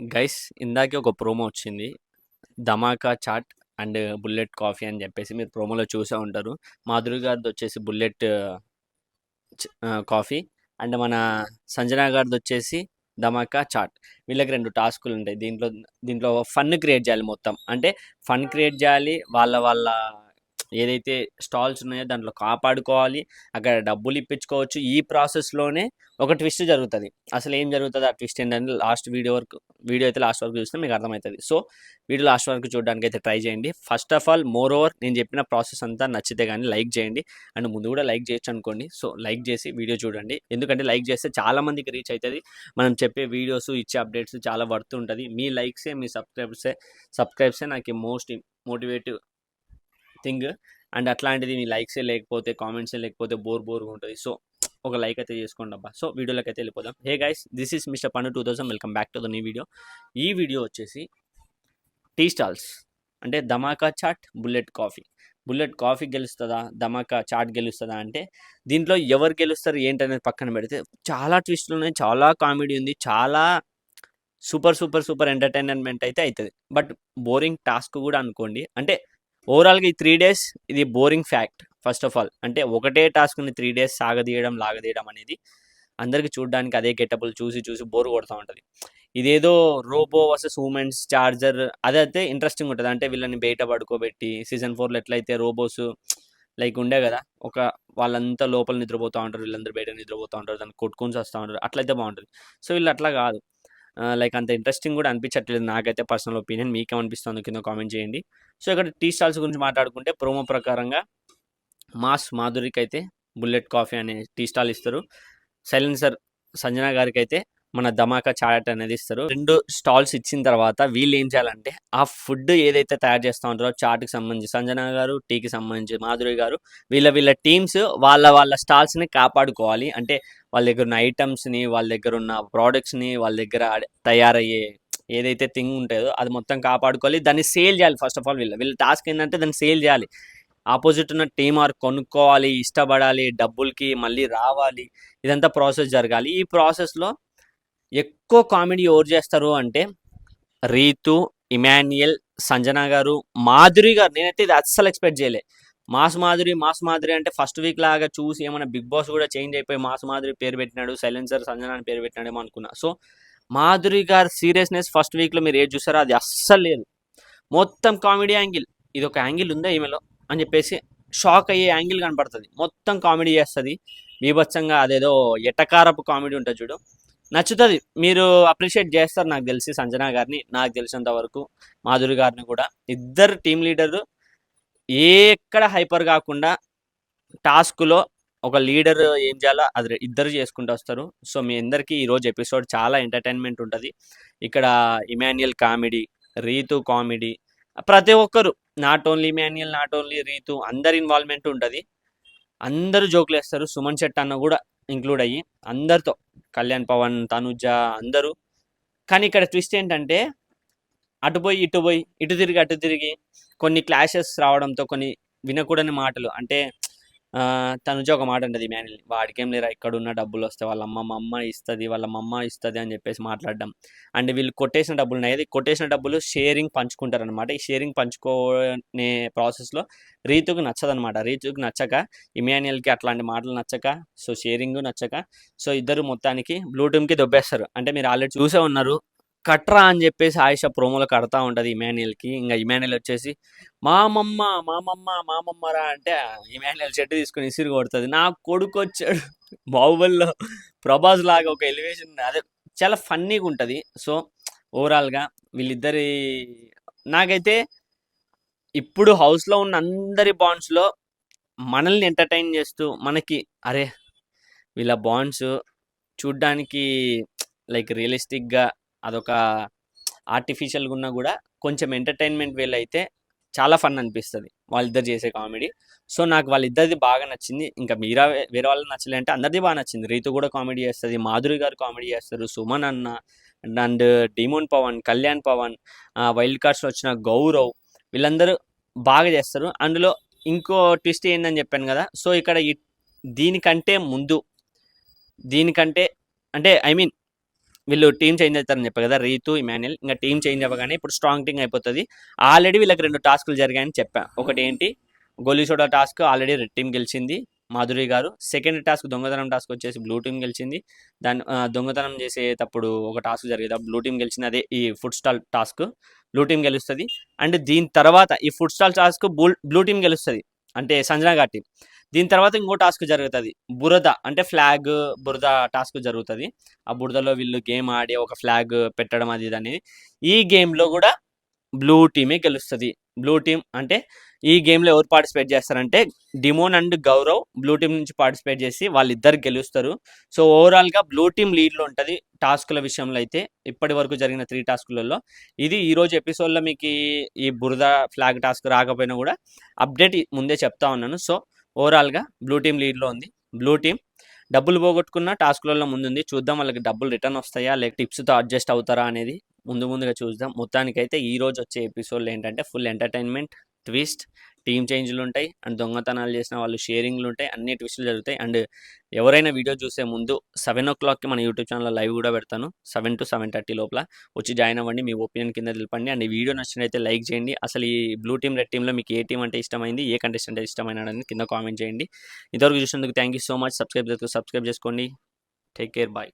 Guys ఇందాకే ఒక promo వచ్చింది. 'Dhamaka Chaat and bullet coffee' అని చెప్పేసి మీరు ప్రోమోలో చూసే ఉంటారు. మాధురి గారిది వచ్చేసి బుల్లెట్ కాఫీ అండ్ మన సంజన గారిదొచ్చేసి 'ధమాకా చాట్' వీళ్ళకి రెండు టాస్క్లు ఉంటాయి దీంట్లో దీంట్లో ఫన్ క్రియేట్ చేయాలి మొత్తం. అంటే ఫన్ క్రియేట్ చేయాలి. వాళ్ళ వాళ్ళ ఏదైతే స్టాల్స్ ఉన్నాయో దాంట్లో కాపాడుకోవాలి. అక్కడ డబ్బులు ఇప్పించుకోవచ్చు. ఈ ప్రాసెస్‌లోనే ఒక ట్విస్ట్ జరుగుతుంది అసలు ఏం జరుగుతుంది ఆ ట్విస్ట్ ఏంటంటే లాస్ట్ వీడియో వరకు వీడియో అయితే లాస్ట్ వరకు చూస్తే మీకు అర్థమవుతుంది సో, వీడియో లాస్ట్ వరకు అయితే ట్రై చేయండి. First of all more over నేను చెప్పిన ప్రాసెస్ అంతా నచ్చితే కానీ లైక్ చేయండి. అండ్ ముందు కూడా లైక్ చేయొచ్చు అనుకోండి. సో, లైక్ చేసి వీడియో చూడండి. ఎందుకంటే లైక్ చేస్తే చాలా మందికి రీచ్ అవుతుంది మనం చెప్పే వీడియోస్, ఇచ్చే అప్డేట్స్ చాలా వర్త్ ఉంటుంది మీ లైక్సే, మీ సబ్‌స్క్రైబ్సే సబ్‌స్క్రైబ్సే నాకు మోస్ట్ మోటివేటివ్ థింగ్. అండ్ అట్లాంటిది మీ లైక్సే లేకపోతే, కామెంట్సే లేకపోతే బోర్ బోర్‌గా ఉంటుంది సో, ఒక లైక్ అయితే చేసుకోండబ్బా. సో, వీడియోలోకి అయితే వెళ్ళిపోదాం. Hey guys this is mister Pandu 2000 welcome back to the new video. ఈ వీడియో వచ్చేసి టీ స్టాల్స్ అంటే 'Dhamaka chaat, bullet coffee'. Bullet coffee గెలుస్తుందా 'Dhamaka chat' గెలుస్తుందా అంటే దీంట్లో ఎవరు గెలుస్తారు ఏంటనేది పక్కన పెడితే చాలా ట్విస్ట్‌లున్నాయి. చాలా కామెడీ ఉంది. చాలా సూపర్, సూపర్, సూపర్ ఎంటర్‌టైన్‌మెంట్ అయితే అవుతుంది బట్ బోరింగ్ టాస్క్ కూడా అనుకోండి. అంటే ఓవరాల్‌గా ఈ త్రీ డేస్ ఇది boring fact first of all. అంటే ఒకటే టాస్క్‌ని త్రీ డేస్ సాగదీయడం, లాగదీయడం అనేది అందరికి చూడడానికి అదే గెటప్‌లు చూసి చూసి బోర్ కొడుతూ ఉంటుంది ఇదేదో రోబో వర్సెస్ హ్యూమన్స్ చార్జర్ అదైతే ఇంట్రెస్టింగ్ ఉంటుంది అంటే వీళ్ళని బయట పడుకోబెట్టి సీజన్ ఫోర్లో ఎట్లయితే రోబోస్ లైక్ ఉండే కదా! ఒక వాళ్ళంతా లోపల నిద్రపోతా ఉంటారు. వీళ్ళందరూ బయట నిద్రపోతూ ఉంటారు. దాన్ని కొట్టుకొని వస్తూ ఉంటారు. అట్లయితే బాగుంటుంది సో, వీళ్ళు అట్లా కాదు. లైక్ అంత ఇంట్రెస్టింగ్ కూడా అనిపించట్లేదు నాకైతే పర్సనల్ ఒపీనియన్. మీకేమనిపిస్తుందో కింద కామెంట్ చేయండి. సో, ఇక్కడ టీ స్టాల్స్ గురించి మాట్లాడుకుంటే ప్రోమో ప్రకారంగా మాస్ మాధురికైతే బుల్లెట్ కాఫీ అనే టీ స్టాల్ ఇస్తారు. సైలెన్సర్ సంజన అయితే మన 'ధమాకా చాట్' అనేది ఇస్తారు. రెండు స్టాల్స్ ఇచ్చిన తర్వాత వీళ్ళు ఏం చేయాలంటే ఆ ఫుడ్ ఏదైతే తయారు చేస్తా ఉంటారో చాట్‌కి సంబంధించి సంజన గారు, టీకి సంబంధించి మాధురి గారు వీళ్ళ వీళ్ళ టీమ్స్ వాళ్ళ వాళ్ళ స్టాల్స్‌ని కాపాడుకోవాలి. అంటే వాళ్ళ దగ్గర ఉన్న ఐటమ్స్ని వాళ్ళ దగ్గర ఉన్న ప్రోడక్ట్స్ని వాళ్ళ దగ్గర తయారయ్యే ఏదైతే థింగ్ ఉంటుందో అది మొత్తం కాపాడుకోవాలి. దాన్ని సేల్ చేయాలి ఫస్ట్ ఆఫ్ ఆల్ వీళ్ళు. వీళ్ళ టాస్క్ ఏంటంటే దాన్ని సేల్ చేయాలి. ఆపోజిట్ ఉన్న టీమ్ ఆర్ కొనుక్కోవాలి, ఇష్టపడాలి, డబ్బులకి మళ్ళీ రావాలి. ఇదంతా ప్రాసెస్ జరగాలి. ఈ ప్రాసెస్‌లో ఎక్కువ కామెడీ ఎవరు చేస్తారు అంటే రీతు, ఇమాన్యుయల్, సంజన గారు, మాధురి గారు నేనైతే ఇది అస్సలు ఎక్స్‌పెక్ట్ చేయలే. మాస్ మాధురి, మాస్ మాధురి అంటే ఫస్ట్ వీక్ లాగా చూసి ఏమైనా 'బిగ్ బాస్' కూడా చేంజ్ అయిపోయి మాస్ మాధురి పేరు పెట్టినాడు. సైలెన్సర్ సంజన అని పేరు పెట్టినాడేమో అనుకున్నా. సో, మాధురి గారి సీరియస్‌నెస్ ఫస్ట్ వీక్‌లో మీరు ఏది చూసారో అది అస్సలు లేదు. మొత్తం కామెడీ యాంగిల్. ఇది ఒక యాంగిల్ ఉందా ఈమెలో అని చెప్పేసి షాక్ అయ్యే యాంగిల్ కనపడుతుంది మొత్తం కామెడీ చేస్తుంది బీభత్సంగా అదేదో ఎటకారపు కామెడీ ఉంటుంది చూడు. నచ్చుతుంది మీరు అప్రిషియేట్ చేస్తారు నాకు తెలిసి సంజన గారిని. నాకు తెలిసినంత వరకు మాధురి గారిని కూడా. ఇద్దరు టీం లీడర్ ఎక్కడ హైపర్ కాకుండా టాస్క్‌లో ఒక లీడర్ ఏం చేయాలో అది ఇద్దరు చేసుకుంటూ వస్తారు. సో, మీ అందరికీ ఈరోజు ఎపిసోడ్ చాలా ఎంటర్‌టైన్‌మెంట్ ఉంటుంది ఇక్కడ ఇమాన్యుయల్ కామెడీ, రీతు కామెడీ ప్రతి ఒక్కరు not only Emmanuel, not only Reethu అందరి ఇన్వాల్వ్‌మెంట్ ఉంటుంది అందరూ జోకులేస్తారు. సుమన్ శెట్టి అన్న కూడా ఇంక్లూడ్ అయ్యి అందరితో కళ్యాణ్ పవన్, తనుజ అందరూ. కానీ ఇక్కడ ట్విస్ట్ ఏంటంటే అటు పోయి, ఇటు పోయి, ఇటు తిరిగి, అటు తిరిగి కొన్ని క్లాషెస్ రావడంతో కొన్ని వినకూడని మాటలు అంటే తనుజ ఒక మాట అంటది ఇమాన్యుయల్‌ని. వాడికేం లేరా డబ్బులు వస్తే వాళ్ళ అమ్మ మా అమ్మ ఇస్తది. వాళ్ళ అమ్మ ఇస్తుంది అని చెప్పేసి మాట్లాడడం. అండ్ వీళ్ళు కొట్టేసిన డబ్బులు ఉన్నాయి ఈ కొట్టేసిన డబ్బులు షేరింగ్ పంచుకుంటారనమాట. ఈ షేరింగ్ పంచుకోనే ప్రాసెస్‌లో రీతుకు నచ్చదనమాట. రీతుకు నచ్చక ఇమాన్యుయల్‌కి అట్లాంటి మాటలు నచ్చక సో, షేరింగ్ నచ్చక సో, ఇద్దరు మొత్తానికి బ్లూటూమ్కి దొబ్బేస్తారు. అంటే మీరు ఆల్రెడీ చూసే ఉన్నారు. కట్రా అని చెప్పేసి ఆయుష ప్రోమోలో కడతా ఉంటుంది ఇమాన్యుయల్‌కి. ఇంకా ఇమాన్యుయల్ వచ్చేసి మామమ్మ మామమ్మ మామమ్మరా అంటే ఇమాన్యుయల్ చెట్టు తీసుకొని ఇసిరి కొడుతుంది నా కొడుకొచ్చాడు. బాహుబలిలో ప్రభాస్ లాగా ఒక ఎలివేషన్ అదే చాలా ఫన్నీగా ఉంటుంది సో, ఓవరాల్‌గా వీళ్ళిద్దరి నాకైతే ఇప్పుడు హౌస్‌లో ఉన్న అందరి బాండ్స్‌లో మనల్ని ఎంటర్‌టైన్ చేస్తూ మనకి అరే! వీళ్ళ బాండ్స్ చూడ్డానికి లైక్ రియలిస్టిక్‌గా అదొక ఆర్టిఫిషియల్‌గా ఉన్నా కూడా కొంచెం ఎంటర్‌టైన్‌మెంట్ వేలు అయితే చాలా ఫన్ అనిపిస్తుంది వాళ్ళిద్దరు చేసే కామెడీ. సో, నాకు వాళ్ళిద్దరిది బాగా నచ్చింది. ఇంకా మీరా వేరే వాళ్ళకి నచ్చలే అంటే అందరిది బాగా నచ్చింది. రీతు కూడా కామెడీ చేస్తుంది మాధురి గారు కామెడీ చేస్తారు. సుమన్ అన్న and demon Pavan, Kalyan Pavan wild కార్డ్స్‌లో వచ్చిన గౌరవ్ వీళ్ళందరూ బాగా చేస్తారు. అందులో ఇంకో ట్విస్ట్ ఏందని చెప్పాను కదా! సో, ఇక్కడ ఈ దీనికంటే ముందు దీనికంటే అంటే ఐ మీన్ వీళ్ళు టీం చేంజ్ అవుతారని చెప్పారు కదా రీతు ఇమాన్యుల్ ఇంకా టీం చేంజ్ అవ్వగానే ఇప్పుడు స్ట్రాంగ్ టీం అయిపోతుంది. ఆల్రెడీ వీళ్ళకి రెండు టాస్కులు జరిగాయని చెప్పా. ఒకటి ఏంటి goli soda task already red team గెలిచింది మాధురి గారు. సెకండ్ టాస్క్ దొంగతనం టాస్క్ వచ్చేసి బ్లూ టీం గెలిచింది. దాని దొంగతనం చేసేటప్పుడు ఒక టాస్క్ జరిగేది? బ్లూ టీం గెలిచింది అదే ఈ food stall task blue team గెలుస్తుంది. అండ్ దీని తర్వాత ఈ food stall task blue blue team గెలుస్తుంది. అంటే సంజనా ఘాటి దీని తర్వాత ఇంకో టాస్క్ జరుగుతుంది. బురద అంటే ఫ్లాగ్ బురద టాస్క్ జరుగుతుంది. ఆ బురదలో వీళ్ళు గేమ్ ఆడి ఒక ఫ్లాగ్ పెట్టడం అది ఇది అనేది ఈ గేమ్లో కూడా బ్లూ టీమే గెలుస్తుంది. బ్లూ టీం అంటే ఈ గేమ్లో ఎవరు పార్టిసిపేట్ చేస్తారంటే demon and Gaurav blue team నుంచి పార్టిసిపేట్ చేసి వాళ్ళిద్దరు గెలుస్తారు. సో ఓవరాల్గా బ్లూ టీం లీడ్లో ఉంటుంది టాస్కుల విషయంలో అయితే ఇప్పటి వరకు జరిగిన త్రీ టాస్కులలో. ఇది ఈరోజు ఎపిసోడ్లో మీకు ఈ బురద ఫ్లాగ్ టాస్క్ రాకపోయినా కూడా అప్డేట్ ముందే చెప్తా ఉన్నాను. సో ఓవరాల్గా బ్లూ టీం లీడ్లో ఉంది. బ్లూ టీం డబ్బులు పోగొట్టుకున్న టాస్క్లలో ముందుంది. చూద్దాం వాళ్ళకి డబ్బులు రిటర్న్ వస్తాయా? లేక టిప్స్తో అడ్జస్ట్ అవుతారా అనేది ముందు ముందుగా చూద్దాం. మొత్తానికైతే ఈరోజు వచ్చే ఎపిసోడ్లు ఏంటంటే ఫుల్ ఎంటర్టైన్మెంట్ ట్విస్ట్ టీమ్ చేంజ్లు ఉంటాయి అండ్ దొంగతనాలు చేసిన వాళ్ళు షేరింగ్లు ఉంటాయి అన్ని ట్విస్టులు జరుగుతాయి. అండ్ ఎవరైనా వీడియో చూసే ముందు సెవెన్ ఓ క్లాక్కి మన యూట్యూబ్ ఛానల్లో లైవ్ కూడా పెడతాను. సెవెన్ టు సెవెన్ థర్టీ లోపల వచ్చి జాయిన్ అవ్వండి మీ ఒపీనియన్ కింద తెలపండి. అండ్ ఈ వీడియో నచ్చినైతే లైక్ చేయండి. అసలు ఈ బ్లూ టీమ్ రెడ్ టీంలో మీకు ఏ టీం అంటే ఇష్టమైంది ఏ కంటెస్టెంట్ అంటే ఇష్టమైన కింద కామెంట్ చేయండి. ఇంతవరకు చూసినందుకు thank you so much. Subscribe చేసుకో సబ్స్క్రైబ్ చేసుకోండి. Take care. బాయ్.